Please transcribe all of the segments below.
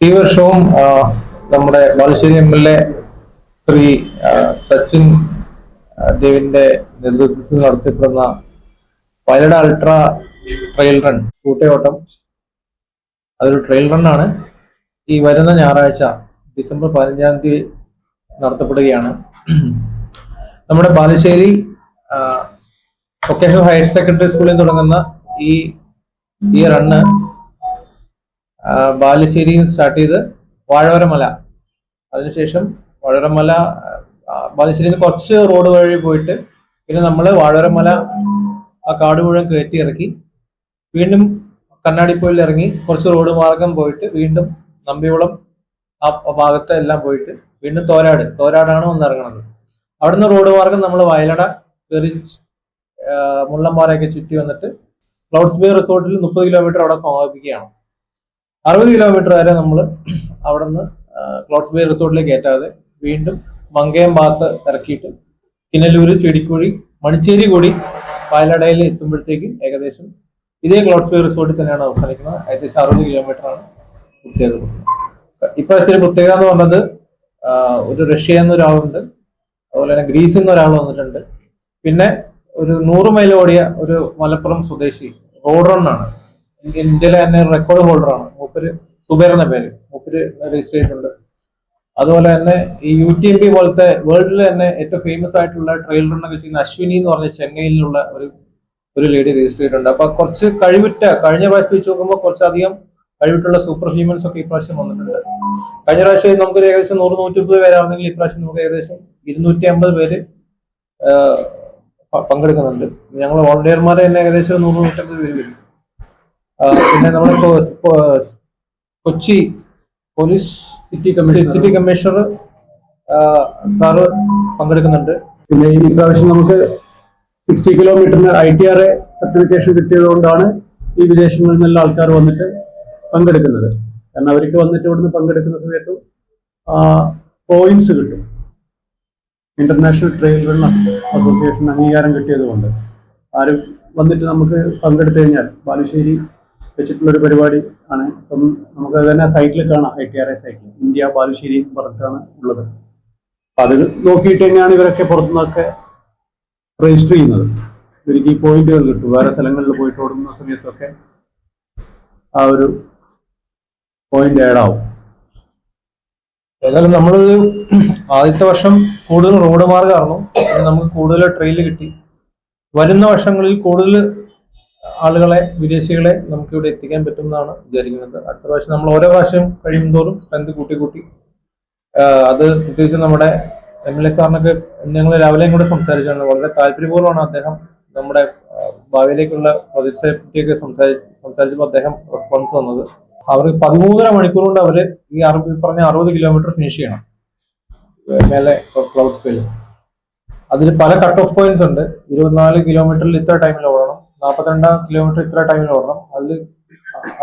ഈ വർഷവും നമ്മുടെ Balussery M L A Shri Sachin ദേവിന്റെ നേതൃത്വത്തിൽ നടത്തപ്പെടുന്ന വയലട അൾട്ര ട്രെയിൽ റൺ കൂട്ടയോട്ടം. അതൊരു ട്രെയിൽ റണ്ണാണ് ഈ വരുന്ന ഞായറാഴ്ച ഡിസംബർ പതിനഞ്ചാം തീയതി നടത്തപ്പെടുകയാണ്. നമ്മുടെ ബാലുശ്ശേരി വൊക്കേഷണൽ ഹയർ സെക്കൻഡറി സ്കൂളിൽ തുടങ്ങുന്ന ഈ ഈ റണ്ണ് ബാലുശ്ശേരിയിൽ സ്റ്റാർട്ട് ചെയ്ത് വാഴവരമല. അതിനുശേഷം വാഴവരമല ബാലുശ്ശേരിയിൽ നിന്ന് കുറച്ച് റോഡ് വഴി പോയിട്ട് പിന്നെ നമ്മൾ വാഴവരമല ആ കാട് മുഴുവൻ കയറ്റി ഇറക്കി. വീണ്ടും കണ്ണാടിപ്പോയിൽ ഇറങ്ങി കുറച്ച് റോഡ് മാർഗം പോയിട്ട് വീണ്ടും നമ്പിയോളം ആ ഭാഗത്ത് എല്ലാം പോയിട്ട് വീണ്ടും തോരാട് തോരാടാണ് വന്നിറങ്ങുന്നത് അവിടുന്ന് റോഡ് മാർഗം നമ്മൾ വയലട കയറി മുള്ളമ്പാറയൊക്കെ ചുറ്റി വന്നിട്ട് ക്ലൗഡ്സ് ബേ റിസോർട്ടിൽ മുപ്പത് കിലോമീറ്റർ അവിടെ സമാപിക്കുകയാണ് അറുപത് കിലോമീറ്റർ വരെ നമ്മൾ അവിടെ നിന്ന് ക്ലോട്ട്സ് ബേ റിസോർട്ടിലേക്ക് കയറ്റാതെ വീണ്ടും മങ്കയം ഭാഗത്ത് ഇറക്കിയിട്ട് കിനലൂര് ചെടിക്കുഴി മണിച്ചേരി കൂടി പാലടയിൽ എത്തുമ്പോഴത്തേക്കും ഏകദേശം ഇതേ ക്ലോട്ട്സ് ബേ റിസോർട്ടിൽ തന്നെയാണ് അവസാനിക്കുന്നത്. ഏകദേശം അറുപത് കിലോമീറ്റർ ആണ് പ്രത്യേകത ഇപ്രാവശ്യം പ്രത്യേകത എന്ന് പറഞ്ഞത് ഒരു റഷ്യ എന്നൊരാളുണ്ട് അതുപോലെ തന്നെ ഗ്രീസിൽ നിന്ന് ഒരാൾ വന്നിട്ടുണ്ട്. പിന്നെ ഒരു നൂറ് മൈൽ ഓടിയ ഒരു മലപ്പുറം സ്വദേശി റോഡ് റണ്ണാണ്. ഇന്ത്യയിലെ തന്നെ റെക്കോർഡ് ഹോൾഡറാണ് മൂപ്പര് സുബേർ പേര്. മൂപ്പര് രജിസ്റ്റർ ചെയ്തിട്ടുണ്ട്. അതുപോലെ തന്നെ ഈ യു ടി എം പി പോലത്തെ വേൾഡിൽ തന്നെ ഏറ്റവും ഫേമസ് ആയിട്ടുള്ള ട്രെയിൽ റണ്ണൊക്കെ ചെയ്യുന്ന അശ്വിനി എന്ന് പറഞ്ഞ ചെന്നൈയിലുള്ള ഒരു ഒരു ലേഡി രജിസ്റ്റർ ചെയ്തിട്ടുണ്ട്. അപ്പൊ കുറച്ച് കഴിവിട്ട കഴിഞ്ഞ പ്രാവശ്യം വെച്ച് നോക്കുമ്പോൾ കുറച്ചധികം കഴിവിട്ടുള്ള സൂപ്പർ ഹ്യൂമൻസ് ഒക്കെ ഇപ്രാവശ്യം വന്നിട്ടുണ്ട്. കഴിഞ്ഞ പ്രാവശ്യം നമുക്ക് ഏകദേശം നൂറ് നൂറ്റി മുപ്പത് പേരാണെങ്കിൽ ഇപ്രാവശ്യം നമുക്ക് ഏകദേശം ഇരുന്നൂറ്റി അമ്പത് പേര് പങ്കെടുക്കുന്നുണ്ട്. ഞങ്ങൾ വോളണ്ടിയർമാരെ തന്നെ ഏകദേശം നൂറ് നൂറ്റമ്പത് പേര് വരും. പിന്നെ നമ്മൾ Kochi police city commissioner. City commissioner sir പങ്കെടുക്കുന്നുണ്ട്. പിന്നെ ഈ പ്രാവശ്യം നമുക്ക് സിക്സ്റ്റി കിലോമീറ്ററിന് I T R A certification കിട്ടിയതുകൊണ്ടാണ് ഈ വിദേശങ്ങളിൽ നിന്നുള്ള ആൾക്കാർ വന്നിട്ട് പങ്കെടുക്കുന്നത്. കാരണം അവർക്ക് വന്നിട്ട് ഇവിടുന്ന് പങ്കെടുക്കുന്ന സമയത്ത് പോയിന്റ്സ് കിട്ടും. ഇന്റർനാഷണൽ ട്രെയിൽ റൺ അസോസിയേഷൻ അംഗീകാരം കിട്ടിയതുകൊണ്ട്. ആരും വന്നിട്ട് നമുക്ക് പങ്കെടുത്തു കഴിഞ്ഞാൽ ബാലുശ്ശേരി വെച്ചിട്ടുള്ള ഒരു പരിപാടി ആണ്. അപ്പം നമുക്ക് തന്നെ സൈറ്റിൽ കാണാം ഐ ടി ആർ എ സൈറ്റിൽ ഇന്ത്യ ബാലുശ്ശേരി പുറത്താണ് ഉള്ളത്. അപ്പൊ അത് നോക്കിയിട്ട് തന്നെയാണ് ഇവരൊക്കെ പുറത്തുനിന്നൊക്കെ രജിസ്റ്റർ ചെയ്യുന്നത്. ഇവർക്ക് ഈ പോയിന്റുകൾ കിട്ടും. വേറെ സ്ഥലങ്ങളിൽ പോയിട്ട് ഓടുന്ന സമയത്തൊക്കെ ആ ഒരു പോയിന്റ് ആഡ് ഏതായാലും നമ്മൾ ആദ്യത്തെ വർഷം കൂടുതൽ റോഡ് മാർഗമായിരുന്നു. നമുക്ക് കൂടുതൽ ട്രെയിൽ കിട്ടി. വരുന്ന വർഷങ്ങളിൽ കൂടുതൽ ആളുകളെ വിദേശികളെ നമുക്ക് ഇവിടെ എത്തിക്കാൻ പറ്റുമെന്നാണ് വിചാരിക്കുന്നത്. അടുത്ത പ്രാവശ്യം നമ്മൾ ഓരോ പ്രാവശ്യം കഴിയുന്തോറും സ്ട്രെങ്ത് കൂട്ടി കൂട്ടി അത് പ്രത്യേകിച്ച് നമ്മുടെ എം എൽ എ സാറിനൊക്കെ ഞങ്ങൾ രാവിലെയും കൂടെ സംസാരിച്ചാണ്. വളരെ താല്പര്യപൂർവമാണ് അദ്ദേഹം നമ്മുടെ ഭാവിയിലേക്കുള്ള പ്രൊജക്ട്സിനെ പറ്റിയൊക്കെ സംസാരി സംസാരിച്ചപ്പോൾ അദ്ദേഹം റെസ്പോൺസ് തന്നത്. അവർ പതിമൂന്നര മണിക്കൂർ കൊണ്ട് അവർ ഈ അറുപത് പറഞ്ഞ അറുപത് കിലോമീറ്റർ ഫിനിഷ് ചെയ്യണം. മേലെ ക്ലൗഡ് സ്പേയിൽ അതിൽ പല കട്ട് ഓഫ് പോയിന്റ്സ് ഉണ്ട്. ഇരുപത്തിനാല് കിലോമീറ്ററിൽ ഇത്ര ടൈമിൽ ഓടണം. നാൽപ്പത്തിരണ്ടാം കിലോമീറ്റർ ഇത്ര ടൈമിൽ ഓടണം. അതിൽ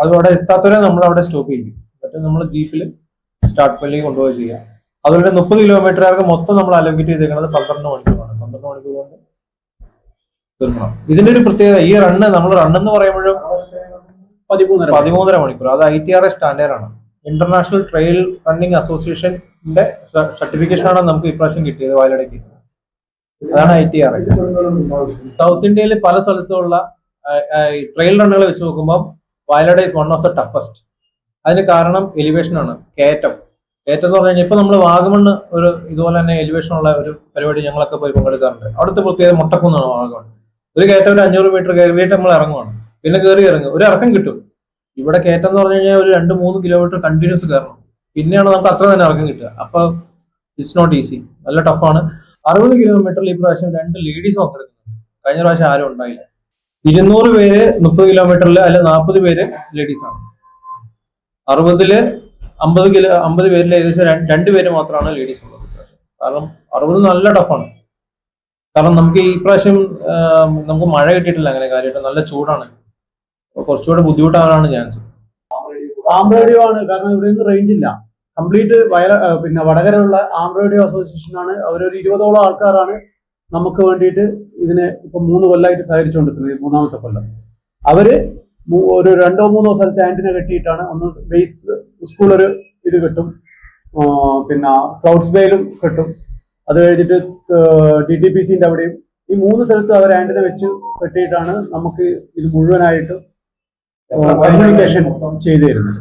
അത് അവിടെ എത്താത്തവരെ നമ്മൾ അവിടെ സ്റ്റോപ്പ് ചെയ്യും. എന്നിട്ട് നമ്മൾ ജീപ്പിൽ സ്റ്റാർട്ട് പല്ലി കൊണ്ടുപോയി ചെയ്യാം. അതുപോലെ മുപ്പത് കിലോമീറ്ററുകാർക്ക് മൊത്തം നമ്മൾ അലോക്കേറ്റ് ചെയ്തേക്കുന്നത് പന്ത്രണ്ട് മണിക്കൂറാണ് പന്ത്രണ്ട് മണിക്കൂർ കൊണ്ട് തീർക്കണം. ഇതിന്റെ ഒരു പ്രത്യേകത ഈ റണ്ണ് നമ്മൾ റണ്ണ് എന്ന് പറയുമ്പോഴും പതിമൂന്നര പതിമൂന്നര മണിക്കൂർ. അത് I T R A standard ആണ്. ഇന്റർനാഷണൽ ട്രെയിൽ റണ്ണിംഗ് അസോസിയേഷന്റെ സർട്ടിഫിക്കേഷൻ ആണ് നമുക്ക് ഇപ്രാവശ്യം കിട്ടിയത് വയലടയ്ക്ക് അതാണ് ഐ ടി ആർ സൗത്ത് ഇന്ത്യയിൽ പല സ്ഥലത്തുള്ള ട്രെയിൽ റണ്ണുകൾ വെച്ച് നോക്കുമ്പോൾ Vayalada is one of the toughest അതിന് കാരണം എലിവേഷൻ ആണ് കയറ്റം. കയറ്റം എന്ന് പറഞ്ഞു കഴിഞ്ഞാൽ ഇപ്പൊ നമ്മൾ വാഗമണ്ണ് ഒരു ഇതുപോലെ തന്നെ എലിവേഷൻ ഉള്ള ഒരു പരിപാടി ഞങ്ങളൊക്കെ പോയി പങ്കെടുക്കാറുണ്ട്. അവിടുത്തെ പ്രത്യേകത മുട്ടക്കുന്നാണ് വാഗമൺ ഒരു കയറ്റം ഒരു അഞ്ഞൂറ് മീറ്റർ കയറിയിട്ട് നമ്മൾ ഇറങ്ങുവാണ്. പിന്നെ കയറി ഇറങ്ങും. ഒരു ഇറക്കം കിട്ടും. ഇവിടെ കയറ്റം എന്ന് പറഞ്ഞു കഴിഞ്ഞാൽ ഒരു രണ്ട് മൂന്ന് കിലോമീറ്റർ കണ്ടിന്യൂസ് കയറണം. പിന്നെയാണ് നമുക്ക് അത്ര തന്നെ ഇറക്കം കിട്ടുക. അപ്പൊ ഇറ്റ്സ് നോട്ട് ഈസി നല്ല ടഫാണ് അറുപത് കിലോമീറ്ററിൽ ഈ പ്രാവശ്യം രണ്ട് ലേഡീസ് പങ്കെടുക്കുന്നുണ്ട് കഴിഞ്ഞ പ്രാവശ്യം ആരും ഉണ്ടായില്ല. ഇരുന്നൂറ് പേര് മുപ്പത് കിലോമീറ്ററിൽ അല്ലെ നാൽപ്പത് പേര് ലേഡീസ് ആണ്. അറുപതിൽ അമ്പത് കിലോ അമ്പത് പേരിൽ ഏകദേശം രണ്ട് പേര് മാത്രമാണ് ലേഡീസ് ഉള്ളത്. കാരണം അറുപത് നല്ല ടഫാണ് കാരണം നമുക്ക് ഈ പ്രാവശ്യം നമുക്ക് മഴ കിട്ടിയിട്ടില്ല അങ്ങനെ കാര്യമായിട്ട്. നല്ല ചൂടാണ്. കുറച്ചുകൂടെ ബുദ്ധിമുട്ടാകാനാണ് ചാൻസ് ആണ് കാരണം ഇവിടെ നിന്ന് റേഞ്ച് ഇല്ല. കംപ്ലീറ്റ് വയല പിന്നെ വടകരയുള്ള ആം റേഡിയോ അസോസിയേഷൻ ആണ്. അവരൊരു ഇരുപതോളം ആൾക്കാരാണ് നമുക്ക് വേണ്ടിയിട്ട് ഇതിനെ ഇപ്പൊ മൂന്ന് കൊല്ലമായിട്ട് സഹകരിച്ചുകൊണ്ടിരിക്കുന്നത് മൂന്നാമത്തെ കൊല്ലം. അവർ ഒരു രണ്ടോ മൂന്നോ സ്ഥലത്ത് ആന്റിന കെട്ടിയിട്ടാണ് ഒന്ന് ബേസ് സ്കൂളൊരു ഇത് കിട്ടും പിന്നെ ക്ലൗഡ്സ് ബേയിലും കിട്ടും. അത് കഴിഞ്ഞിട്ട് ഡി ടി പി സിന്റെ അവിടെയും ഈ മൂന്ന് സ്ഥലത്തും അവർ ആന്റിന വെച്ച് കെട്ടിയിട്ടാണ് നമുക്ക് ഇത് മുഴുവനായിട്ട് കമ്മ്യൂണിക്കേഷൻ ചെയ്തു തരുന്നത്.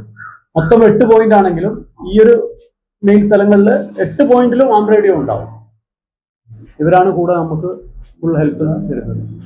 മൊത്തം എട്ട് പോയിന്റ് ആണെങ്കിലും ഈ ഒരു മെയിൻ സ്ഥലങ്ങളിൽ എട്ട് പോയിന്റിലും ആം ഉണ്ടാവും. ഇവരാണ് കൂടെ നമുക്ക് ഫുൾ ഹെൽപ്പ് തരുന്നത്.